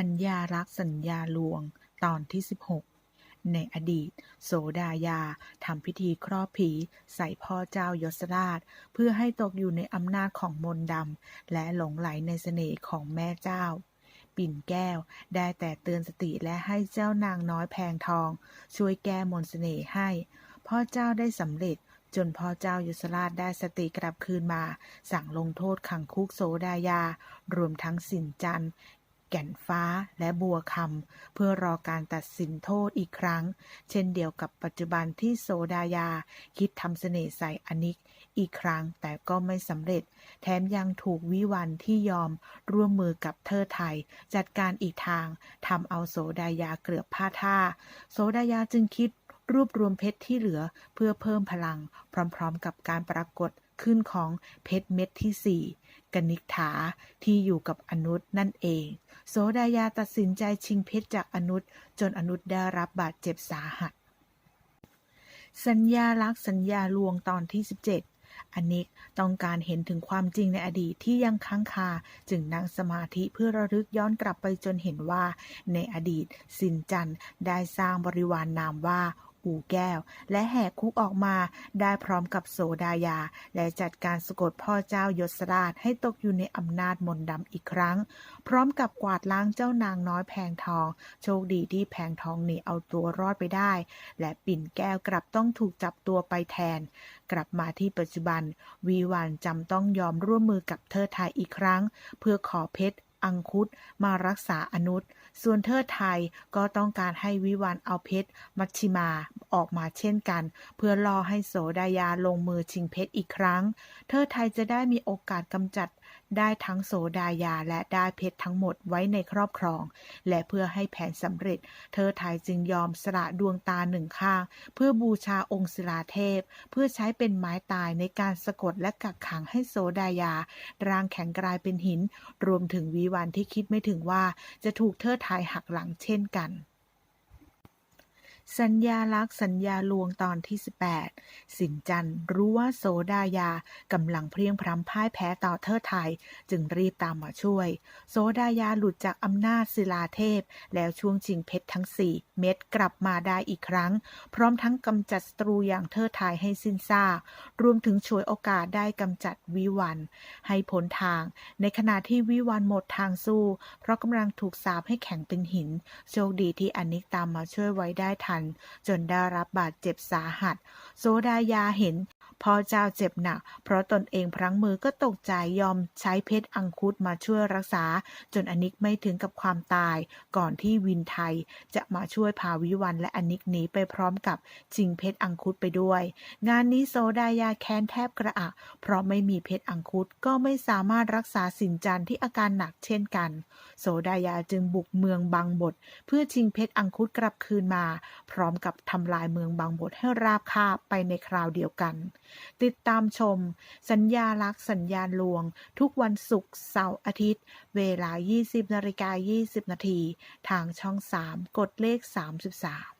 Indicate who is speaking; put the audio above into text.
Speaker 1: ัญญารักสัญญาลวง ตอนที่ 16 ในอดีต โสดายาทำพิธีครอบผี ใส่พ่อเจ้ายศราช เพื่อให้ตกอยู่ในอำนาจของมนต์ดำ และหลงไหลในเสน่ห์ของแม่เจ้า ปิ่นแก้วได้แต่เตือนสติและให้เจ้านางน้อยแพงทอง ช่วยแก้มนต์เสน่ห์ให้ พ่อเจ้าได้สำเร็จจนพ่อเจ้ายศราชได้สติกลับคืนมา สั่งลงโทษขังคุกโสดายา รวมทั้งสินจันทร์ แก่นฟ้าและบัวคำเพื่อรอการตัดสินโทษอีกครั้ง เช่นเดียวกับปัจจุบันที่โสดายา คิดทำเสน่ห์ใส่อนิกอีกครั้งแต่ก็ไม่สำเร็จ แถมยังถูกวิวันที่ยอมร่วมมือกับเทอไทย จัดการอีกทางทำเอาโสดายาเกือบพลาท่าโสดายาจึงคิดรวบรวมเพชรที่เหลือเพื่อเพิ่มพลัง พร้อมๆ กับการปรากฏขึ้นของเพชรเม็ดที่สี่กนิษฐาที่อยู่กับอนุษนั่นเอง โสดายาตัดสินใจชิงเพชรจากอนุษจนอนุษได้รับบาดเจ็บสาหัส สัญญาลักษ์สัญญาลวงตอนที่ 17 อนิกต้องการเห็นถึงความจริงในอดีตที่ยังค้างคา จึงนั่งสมาธิเพื่อระลึกย้อนกลับไปจนเห็นว่า ในอดีต สินจันได้สร้างบริวารนนามว่า อู่แก้ว และแหกคุกออกมาได้พร้อมกับโสดายา และจัดการสะกดพ่อเจ้ายศราชให้ตกอยู่ในอำนาจมนดำอีกครั้ง พร้อมกับกวาดล้างเจ้านางน้อยแพงทอง โชคดีที่แพงทองหนีเอาตัวรอดไปได้ และปิ่นแก้วกลับต้องถูกจับตัวไปแทน กลับมาที่ปัจจุบัน วีวันจำต้องยอมร่วมมือกับเทอไทยอีกครั้ง เพื่อขอเพชร อังคุตมารักษาอนุตส่วนเทิดไทยก็ต้องการให้วิวันเอาเพชรมัชชิมาออกมาเช่นกัน เพื่อล่อให้โสดายาลงมือชิงเพชรอีกครั้ง เทิดไทยจะได้มีโอกาสกำจัด ได้ทั้งโสดายาและได้เพชรทั้งหมดไว้ในครอบครอง และเพื่อให้แผนสำเร็จเทิดไทยจึงยอมสละดวงตาหนึ่งข้าง เพื่อบูชาองค์ศิลาเทพ เพื่อใช้เป็นไม้ตายในการสะกดและกักขังให้โสดายา ร่างแข็งกลายเป็นหิน รวมถึงวิวันที่คิดไม่ถึงว่าจะถูกเทิดไทยหักหลังเช่นกัน สัญญาลักษณ์สัญญาลวงตอนที่ 18 สินจันรู้ว่าโสดายากำลังเพรียงพร้ำพ่ายแพ้ต่อเทิดไทย จึงรีบตามมาช่วย โสดายาหลุดจากอำนาจศิลาเทพ แล้วช่วงชิงเพชรทั้ง4เม็ดกลับมาได้อีกครั้ง พร้อมทั้งกำจัดศัตรูอย่างเทิดไทยให้สิ้นซากรวมถึงฉวยโอกาสได้กำจัดวิวัน ให้พ้นทาง ในขณะที่วิวันหมดทางสู้ เพราะกำลังถูกสาปให้แข็งเป็นหิน โชคดีที่อนิกตามมาช่วยไว้ได้ทันจนได้รับบาดเจ็บสาหัส โซดายาเห็นพ่อเจ้าเจ็บหนัก เพราะตนเองพลั้งมือก็ตกใจยอมใช้เพชรอังคุดมาช่วยรักษา จนอนิกไม่ถึงกับความตาย ก่อนที่วินไทย จะมาช่วยพาวิวันและอนิกหนีไปพร้อมกับชิงเพชรอังคุดไปด้วย งานนี้โซดายาแค้นแทบกระอักเพราะไม่มีเพชรอังคุดก็ไม่สามารถรักษาสินจันที่อาการหนักเช่นกันโสดายาจึงบุกเมืองบางบทเพื่อชิงเพชรอังคุดกลับคืนมา พร้อมกับทำลายเมืองบางบทให้ราบคาบไปในคราวเดียวกันติดตามชม สัญญาลักษณ์สัญญาลวง ทุกวันศุกร์เสาร์อาทิตย์ เวลา 20นาฬิกา20 นาที ทางช่อง 3 กดเลข 33